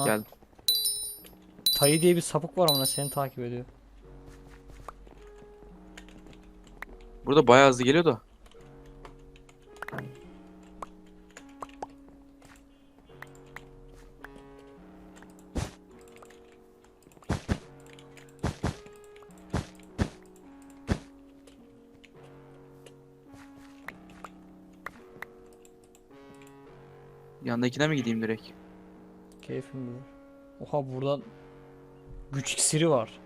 Ha. Geldim. Tayı diye bir sapık var ama seni takip ediyor. Burada bayağı hızlı geliyor da. Yandakine mi gideyim direkt? Keyfim bilir. Oha buradan güç iksiri var.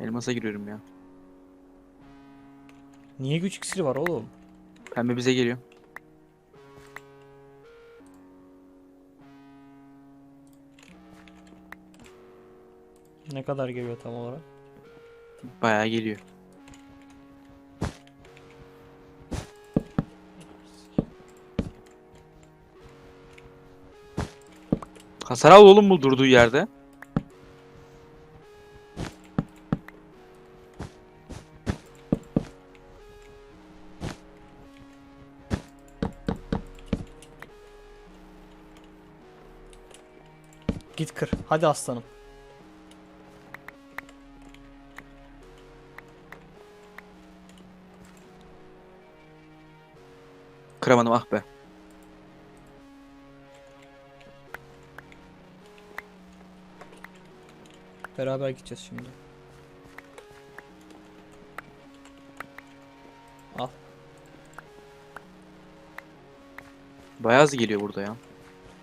Elmas'a giriyorum ya. Niye güç iksiri var oğlum? Pembe bize geliyor. Ne kadar geliyor tam olarak? Bayağı geliyor. Hasar al oğlum bu durduğu yerde. Git kır. Hadi aslanım. Kıramadım ah be. Beraber gideceğiz şimdi. Al. Bayağı hızlı geliyor burada ya.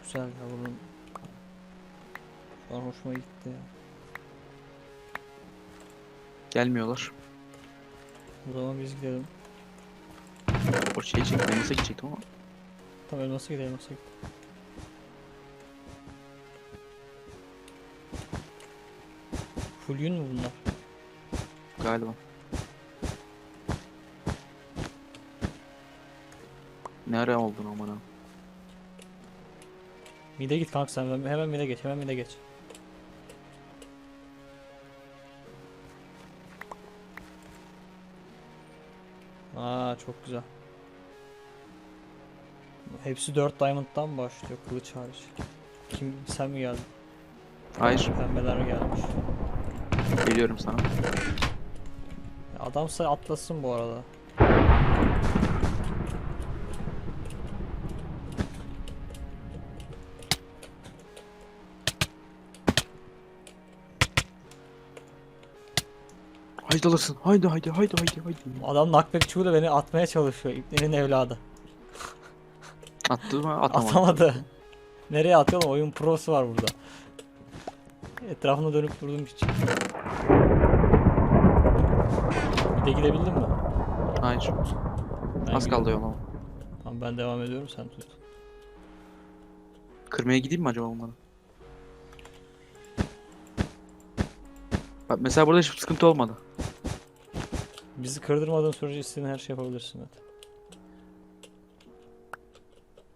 Güzel ya bunun. Şu an hoşuma gitti ya. Gelmiyorlar. O zaman biz gidelim. O şey çekti. Nasıl gidecektim ama. Tamam elması gidelim elması gidelim. Full yün mü bunlar? Galiba. Ne ara oldun amına. Mide git kanka sen hemen- mide geç hemen mide geç. Aa çok güzel. Hepsi 4 diamond'dan başlıyor kılıç hariç. Kim sen mi geldin? Hayır. Pembeler gelmiş. Geliyorum sana. Adamsa atlasın bu arada. Haydi alırsın. Haydi haydi haydi haydi haydi. Adam knockback çuğuyla beni atmaya çalışıyor. İbnenin evladı. Attı mı? Atamadı. Atamadı. Nereye atıyor lan? Oyun prosu var burada. Etrafına dönüp durdum hiç. Bir de gidebildin mi? Hayır. Ben Az kaldı gidiyorum. yol ama. Tamam ben devam ediyorum sen tut. Kırmaya gideyim mi acaba onları? Bak mesela burada hiçbir sıkıntı olmadı. Bizi kırdırmadığın sürece istediğin her şey yapabilirsin zaten.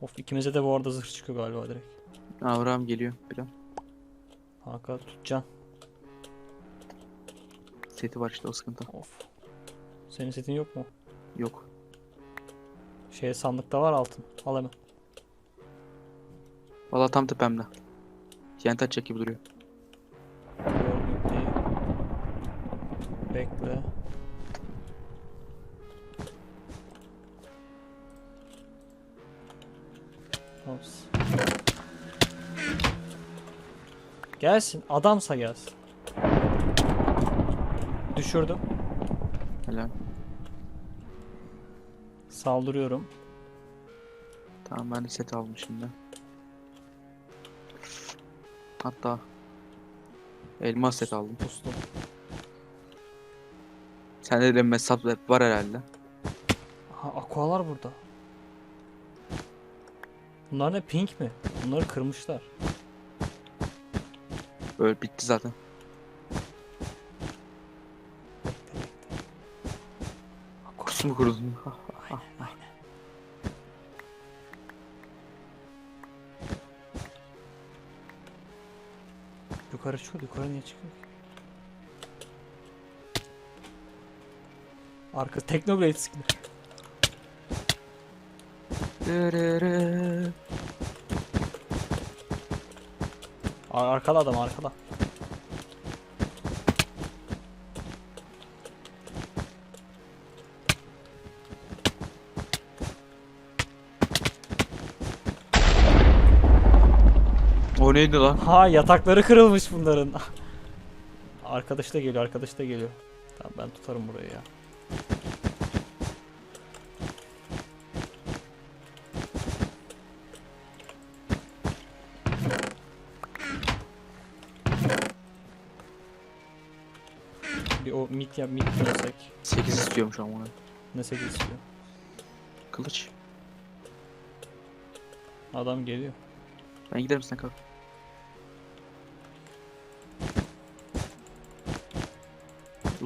Of ikimize de bu arada zırh çıkıyor galiba direkt. Avram geliyor bir an. Kanka tutacaksın. Seti var işte o sıkıntı. Of. Senin setin yok mu? Yok. Şey sandıkta var altın. Al hemen. Valla tam tepemde. TNT atacak gibi duruyor. Değil. Bekle. Ops. Gelsin. Adamsa gelsin. Düşürdüm. Helal. Saldırıyorum. Tamam ben set aldım şimdi. Hatta elmas set aldım. Pustum. Sende de mesap var herhalde. Aha aqualar burada. Bunlar ne pink mi? Bunları kırmışlar. Böyle bitti zaten. Kus mu kurudun? Aynen aynen. Yukarı çıkıyor, yukarı niye çıkıyor ki? Arka Technoblade. Ar- Arkada adam arkada. Neydi lan? Ha yatakları kırılmış bunların. Arkadaş da geliyor, arkadaş da geliyor. Tamam ben tutarım burayı ya. Bir o mit ya mit desek. 8 istiyormuş ama. Ne 8 istiyor. Kılıç. Adam geliyor. Ben giderim sen kalk.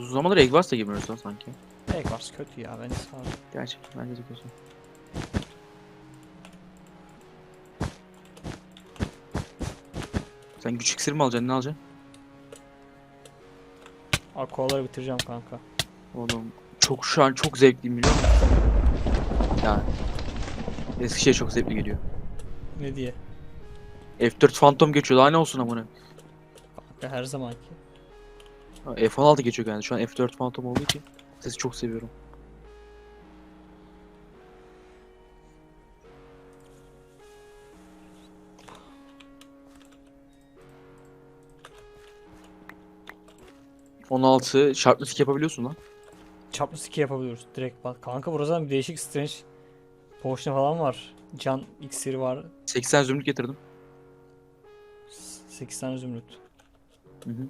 Uzun zamandır Eggwars da girmiyoruz lan sanki. Eggwars kötü ya ben sağ Gerçekten bence de kötü. Sen güç iksiri mi alacaksın ne alacaksın? Aquaları bitireceğim kanka. Oğlum çok şu an çok zevkliyim biliyor musun? Yani Eskişehir çok zevkli geliyor. Ne diye? F4 Phantom geçiyor daha ne olsun amına. Kanka her zamanki. Ha, F16 geçiyor yani şu an F4 Phantom olduğu için sesi çok seviyorum. ...16 şartlı sik yapabiliyorsun lan. Çaplı ski yapabiliyoruz. Direkt bak. Kanka burada bir değişik strange potion falan var. Can iksiri var. 80 zümrüt getirdim. 8 tane zümrüt. Hı hı.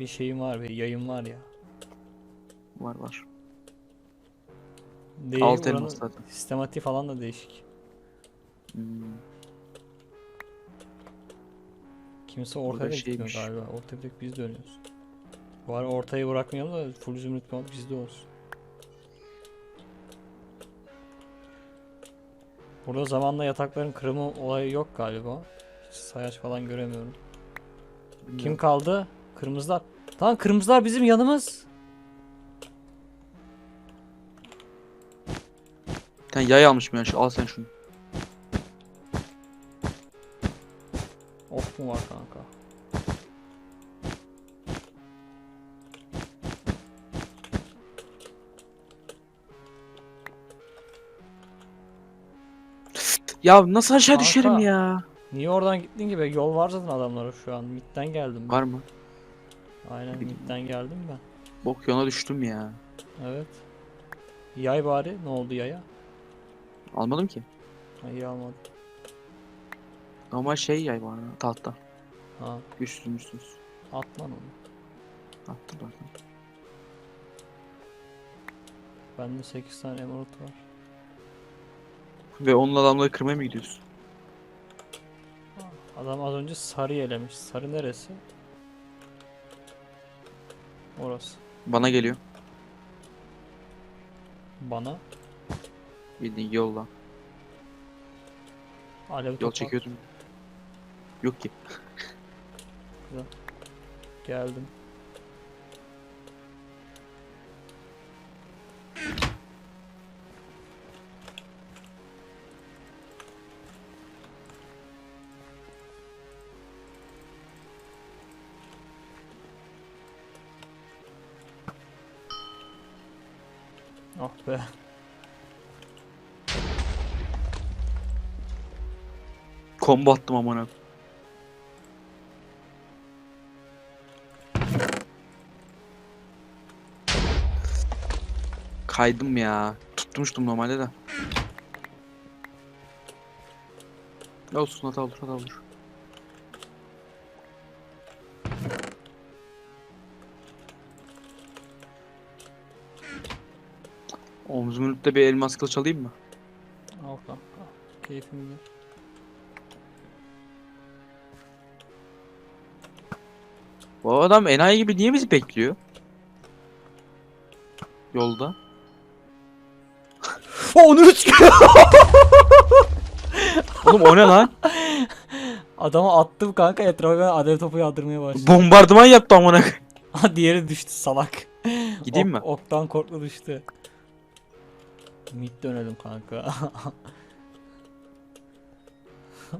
Bir şeyim var bir yayım var ya. Var var. Değil, Alt elmas zaten. Sistematiği falan da değişik. Hmm. Kimse ortaya gitmiyor galiba. Ortaya bir biz dönüyoruz. Ara ortayı bırakmayalım da full zümrüt bizde olsun. Burada zamanla yatakların kırılma olayı yok galiba. Hiç sayaç falan göremiyorum. Kim Bilmiyorum. kaldı? Kırmızılar. Lan kırmızılar bizim yanımız. Bir tane yay almışım yani şu al sen şunu. Ok mu var kanka? Ya nasıl aşağı Kanka. düşerim ya? Niye oradan gittin gibi? Yol var zaten adamlara şu an. Mid'den geldim ben. Var mı? Aynen mid'den geldim ben. Bok yana düştüm ya. Evet. Yay bari. Ne oldu yaya? Almadım ki. Ha, iyi almadım. Normal şey yay ya, tahta. Ha, Güçsüz müçsüz. at lan onu. Attım zaten. Bende 8 tane emerald var. Ve onunla adamları kırmaya mı gidiyorsun? Adam az önce sarı elemiş. Sarı neresi? Orası. Bana geliyor. Bana Bildiğin yolla. alev Yol topu çekiyordum. Yok ki. geldim. Ah be. Combo attım amına. Kaydım ya. Tutmuştum normalde de. Olsun hata olur hata olur. Omuz minütte bir elmas kılıç alayım mı? Al kanka. Keyfim bilir. Bu adam enayi gibi niye bizi bekliyor? Yolda. Onur çıkıyor. Oğlum o ne lan? Adama attım kanka etrafa ben alev topu yağdırmaya başladım. Bombardıman yaptı amına. Ha diğeri düştü salak. Gideyim Ok- mi? Oktan korktu düştü. Mid dönelim kanka.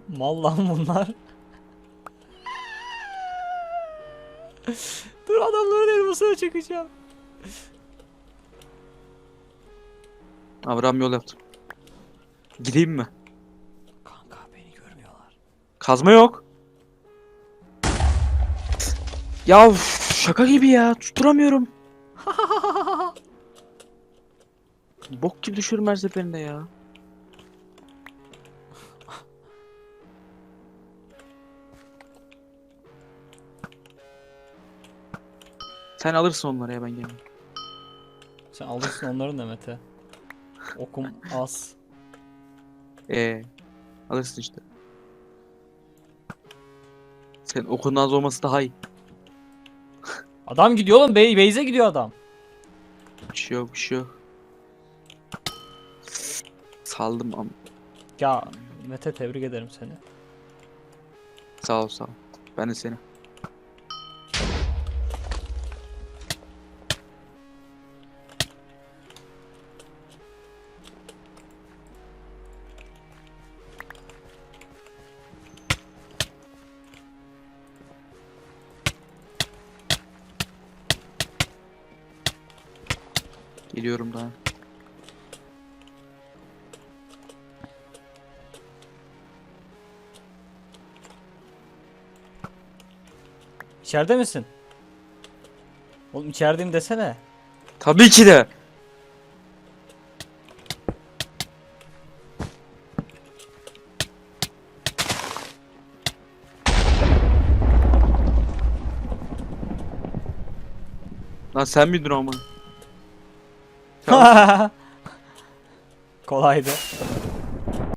Mal lan bunlar. Dur adamların elmasına çekeceğim. Abraham yol yaptım. Gideyim mi? Kanka beni görmüyorlar. Kazma yok. Ya şaka gibi ya. Tutturamıyorum. Bok gibi düşüyorum her seferinde ya. Sen alırsın onları ya ben gelmem. Sen alırsın onların da Mete. Okum az. Ee, alırsın işte. Sen okulun az olması daha iyi. Adam gidiyor oğlum. Bey Beyze gidiyor adam. Bir şey yok, bir şey yok. Saldım am. Ya Mete tebrik ederim seni. Sağ ol, sağ ol. Ben de seni. Geliyorum daha. İçeride misin? Oğlum içerideyim desene. Tabii ki de. Lan sen miydin ama? Kolaydı.